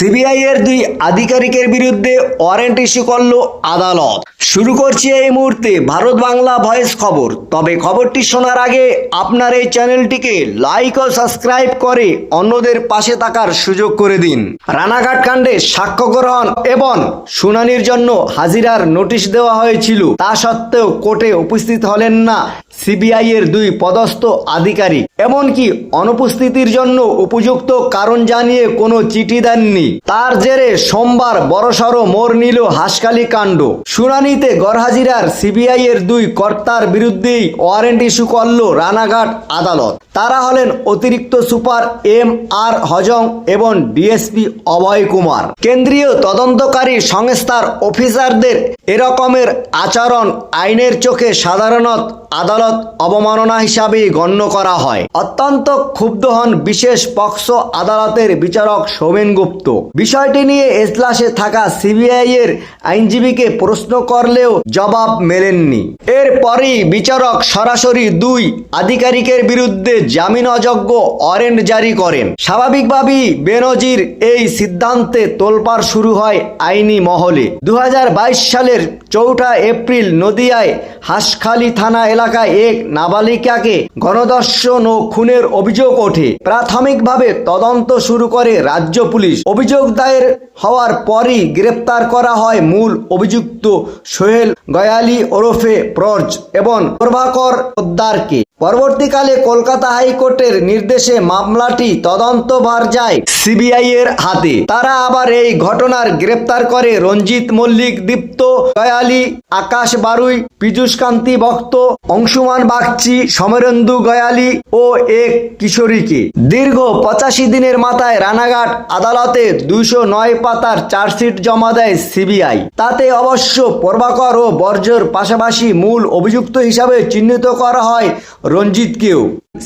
CBI এর দুই আধিকারিকের বিরুদ্ধে ওয়ারেন্ট ইস্যু করল আদালত। শুরু করছি এই মুহূর্তে ভারত বাংলা ভয়েস খবর। তবে খবরটি শোনার আগে আপনার এই চ্যানেলটিকে লাইক ও সাবস্ক্রাইব করে অন্যদের পাশে থাকার সুযোগ করে দিন। রানাঘাট কাণ্ডে সাক্ষ্য গ্রহণ এবং শুনানির জন্য হাজিরার নোটিশ দেওয়া হয়েছিল। তা সত্ত্বেও কোর্টে উপস্থিত হলেন না সিবিআই এর দুই পদস্থ আধিকারিক। এমনকি অনুপস্থিতির জন্য উপযুক্ত কারণ জানিয়ে কোনো চিঠি দেননি। তার জেরে সোমবার বড়সড় মোড় নিল হাসকালি কাণ্ড। শুনানিতে গড়হাজিরার সিবিআই এর দুই কর্তার বিরুদ্ধেই ওয়ারেন্ট ইস্যু করল রানাঘাট আদালত। তারা হলেন অতিরিক্ত সুপার এম আর হজং এবং ডিএসপি অভয় কুমার। কেন্দ্রীয় তদন্তকারী সংস্থার অফিসারদের এরকমের আচরণ আইনের চোখে সাধারণত আদালত অবমাননা হিসাবে গণ্য করা হয়। অত্যন্ত ক্ষুব্ধ হন বিশেষ পক্সো আদালতের বিচারক সৌমেন গুপ্ত। বিষয়টি নিয়ে এজলাসে থাকা সিবিআই এর আইনজীবীকে প্রশ্ন করলেও জবাব মেলেননি। এরপরই বিচারক সরাসরি দুই আধিকারিকের বিরুদ্ধে জামিন অযোগ্য ওয়ারেন্ট জারি করেন। স্বাভাবিকভাবেই বেনজির এই সিদ্ধান্তে তোলপাড় শুরু হয় আইনি মহলে। দু হাজার বাইশ সালের চৌঠা এপ্রিল নদিয়ায় হাসখালি থানা এলাকায় এক নাবালিকাকে গণদর্শন ও খুনের অভিযোগ ওঠে। প্রাথমিকভাবে তদন্ত শুরু করে রাজ্য পুলিশ। অভিযোগ দায়ের হওয়ার পরই গ্রেপ্তার করা হয় মূল অভিযুক্ত সোহেল গয়ালি ওরফে প্রজ এবং প্রভাকর পোদ্দারকে। পরবর্তীকালে কলকাতা হাইকোর্টের নির্দেশে মামলাটি তদন্তভার যায় সিবিআই এর হাতে। তারা আবার এই ঘটনার গ্রেপ্তার করে রঞ্জিত মল্লিক, দীপ্ত গয়ালি আকাশ বারুই, পীযুষ কান্তি ভক্ত, অংশুমান বাগচি, সমরেন্দু গয়ালি ও এক কিশোরীকে। দীর্ঘ পঁচাশি দিনের মাথায় রানাঘাট আদালতে দুইশো নয় পাতার চার্জশিট জমা দেয় সিবিআই। তাতে অবশ্য প্রভাকর ও বর্জর পাশাপাশি মূল অভিযুক্ত হিসাবে চিহ্নিত করা হয় রঞ্জিতকেও।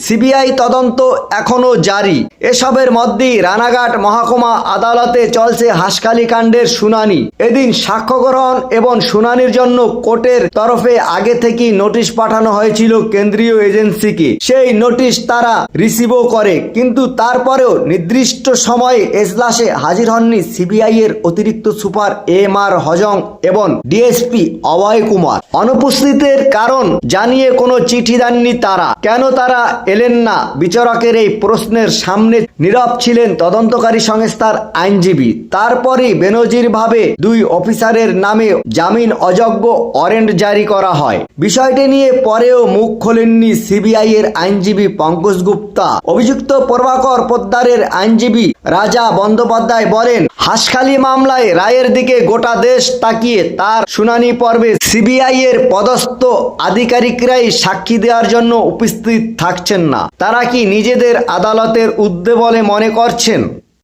সিবিআই তদন্ত এখনও জারি। এসবের মধ্যেই রানাঘাট মহকুমা আদালতে চলছে হাসখালি কাণ্ডের শুনানি। এদিন সাক্ষ্য গ্রহণ এবং শুনানির জন্য কোর্টের তরফে আগে থেকেই নোটিশ পাঠানো হয়েছিল কেন্দ্রীয় এজেন্সিকে। সেই নোটিশ তারা রিসিভও করে, কিন্তু তারপরেও নির্দিষ্ট সময়ে এজলাসে হাজির হননি সিবিআই এর অতিরিক্ত সুপার এম আর হজং এবং ডিএসপি অভয় কুমার। অনুপস্থিতের কারণ জানিয়ে কোনো চিঠি দেননি তারা। কেন তারা এলেন না। বিচারকের এই প্রশ্নের সামনে নীরব ছিলেন তদন্তকারী সংস্থার আইনজীবী। তারপরই বেনজির ভাবে দুই অফিসারের নামে জামিন অযোগ্য ওয়ারেন্ট জারি করা হয়। বিষয়টি নিয়ে পরেও মুখ খোলেননি সিবিআই এর আইনজীবী পঙ্কজ গুপ্তা। অভিযুক্ত প্রভাকর পোদ্দারের আইনজীবী রাজা বন্দ্যোপাধ্যায় বলেন, হাসখালি মামলায় রায়ের দিকে গোটা দেশ তাকিয়ে তার শুনানি পর্বে সিবিআই এর পদস্থ আধিকারিকরাই সাক্ষী দেওয়ার জন্য উপস্থিত থাকছেন না। তারা কি নিজেদের আদালতের উদ্দে বলে মনে করছেন?